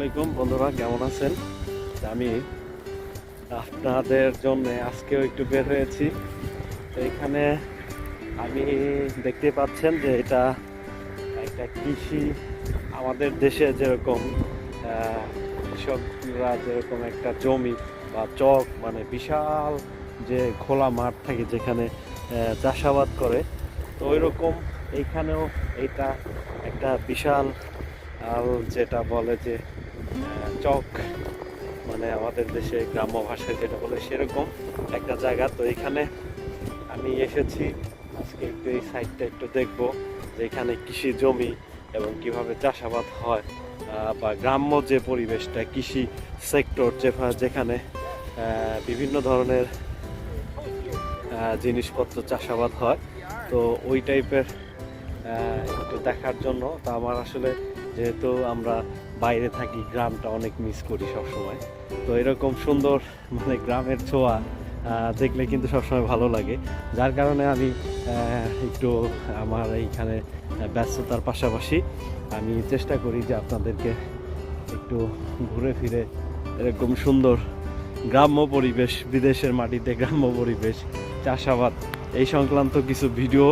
আলাইকুম, বন্ধুরা, কেমন আছেন? আমি আপনাদের জন্য আজকেও একটু বের হয়েছি। এখানে আমি দেখতে পাচ্ছেন যে এটা একটা কৃষি, আমাদের দেশে যেরকম কৃষকরা যেরকম একটা জমি বা চক মানে বিশাল যে খোলা মাঠ থাকে যেখানে চাষাবাদ করে, তো ওই রকম এইখানেও এটা একটা বিশাল আর যেটা বলে যে চক মানে আমাদের দেশে গ্রাম্য ভাষায় যেটা বলে সেরকম একটা জায়গা। তো এখানে আমি এসেছি, আজকে একটু এই সাইডটা একটু দেখব যে এখানে কৃষি জমি এবং কীভাবে চাষাবাদ হয় বা গ্রাম্য যে পরিবেশটা, কৃষি সেক্টর যেখানে বিভিন্ন ধরনের জিনিসপত্র চাষাবাদ হয়। তো ওই টাইপের একটু দেখার জন্য। তা আমার আসলে যেহেতু আমরা বাইরে থাকি, গ্রামটা অনেক মিস করি সবসময়। তো এরকম সুন্দর মানে গ্রামের ছোঁয়া দেখলে কিন্তু সবসময় ভালো লাগে। যার কারণে আমি একটু আমার এইখানে ব্যস্ততার পাশাপাশি আমি চেষ্টা করি যে আপনাদেরকে একটু ঘুরে ফিরে এরকম সুন্দর গ্রাম্য পরিবেশ, বিদেশের মাটিতে গ্রাম্য পরিবেশ, চাষাবাদ এই সংক্রান্ত কিছু ভিডিও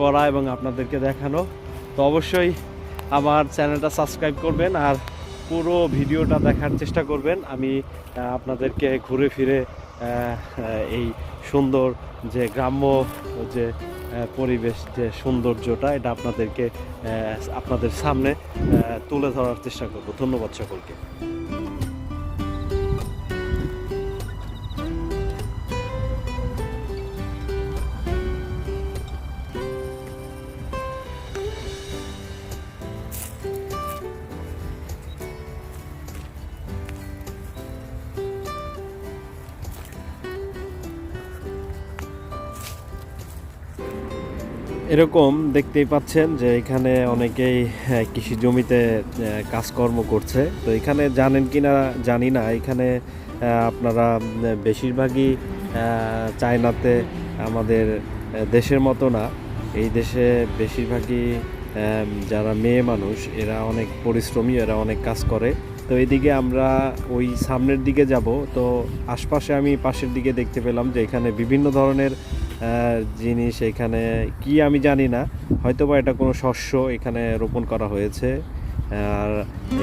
করা এবং আপনাদেরকে দেখানো। তো অবশ্যই আমার চ্যানেলটা সাবস্ক্রাইব করবেন আর পুরো ভিডিওটা দেখার চেষ্টা করবেন। আমি আপনাদেরকে ঘুরে ফিরে এই সুন্দর যে গ্রাম্য যে পরিবেশ যে সৌন্দর্যটা, এটা আপনাদেরকে আপনাদের সামনে তুলে ধরার চেষ্টা করব। ধন্যবাদ সকলকে। এরকম দেখতেই পাচ্ছেন যে এখানে অনেকেই হ্যাঁ, কৃষি জমিতে কাজকর্ম করছে। তো এখানে জানেন কি না জানি না। এখানে আপনারা বেশিরভাগই চায়নাতে আমাদের দেশের মতো না। এই দেশে বেশিরভাগই যারা মেয়ে মানুষ এরা অনেক পরিশ্রমী এরা অনেক কাজ করে। তো এইদিকে আমরা ওই সামনের দিকে যাব। তো আশপাশে আমি পাশের দিকে দেখতে পেলাম যে এখানে বিভিন্ন ধরনের জিনিস এখানে কি আমি জানি না হয়তো বা এটা কোনো শস্য এখানে রোপণ করা হয়েছে, আর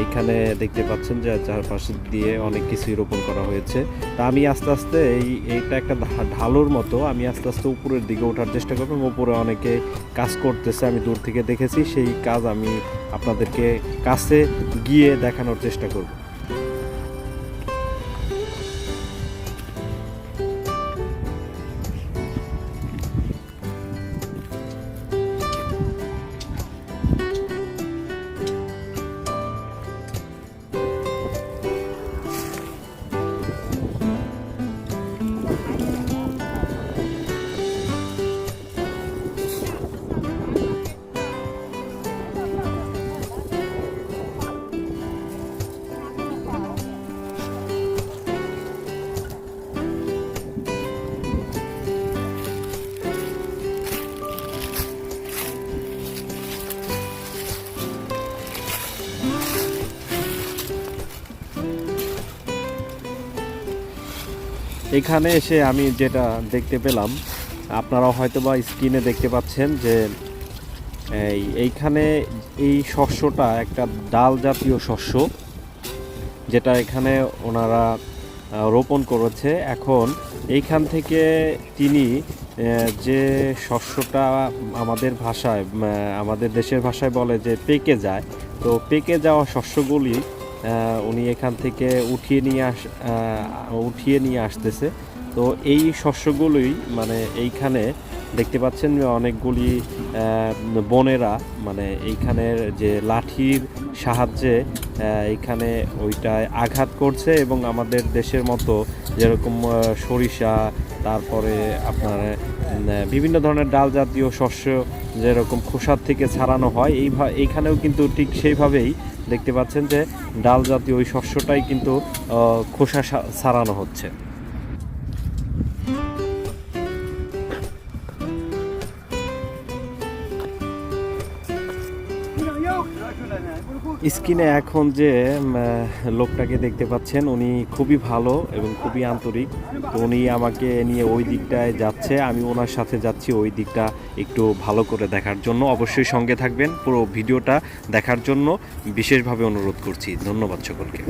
এখানে দেখতে পাচ্ছেন যে চারপাশে দিয়ে অনেক কিছুই রোপণ করা হয়েছে। তা আমি আস্তে আস্তে এই, এইটা একটা ঢালুর মতো, আমি আস্তে আস্তে উপরের দিকে ওঠার চেষ্টা করব এবং উপরে অনেকে কাজ করতেছে, আমি দূর থেকে দেখেছি, সেই কাজ আমি আপনাদেরকে কাছে গিয়ে দেখানোর চেষ্টা করব। এখানে এসে আমি যেটা দেখতে পেলাম আপনারা হয়তো বা স্ক্রিনে দেখতে পাচ্ছেন যে, এই, এইখানে এই শস্যটা একটা ডাল জাতীয় শস্য, যেটা এখানে ওনারা রোপণ করেছে। এখন এইখান থেকে তিনি যে শস্যটা আমাদের ভাষায় আমাদের দেশের ভাষায় বলে যে পেকে যায়, তো পেকে যাওয়া শস্যগুলি উনি এখান থেকে উঠিয়ে নিয়ে আস উঠিয়ে নিয়ে আসতেছে। তো এই শস্যগুলোই মানে এইখানে দেখতে পাচ্ছেন অনেকগুলি বোনেরা মানে এইখানের যে লাঠির সাহায্যে এইখানে ওইটায় আঘাত করছে এবং আমাদের দেশের মতো যেরকম সরিষা, তারপরে আপনার বিভিন্ন ধরনের ডাল জাতীয় শস্য যেরকম খোসার থেকে ছাড়ানো হয়, এই এইখানেও কিন্তু ঠিক সেইভাবেই দেখতে পাচ্ছেন যে ডাল জাতীয় ওই শস্যটাই কিন্তু খোসা ছাড়ানো হচ্ছে। স্ক্রিনে এখন যে লোকটাকে দেখতে পাচ্ছেন, উনি খুবই ভালো এবং খুবই আন্তরিক। তো উনি আমাকে নিয়ে ওই দিকটায় যাচ্ছে, আমি ওনার সাথে যাচ্ছি ওই দিকটা একটু ভালো করে দেখার জন্য। অবশ্যই সঙ্গে থাকবেন পুরো ভিডিওটা দেখার জন্য। বিশেষভাবে অনুরোধ করছি। ধন্যবাদ সকলকে।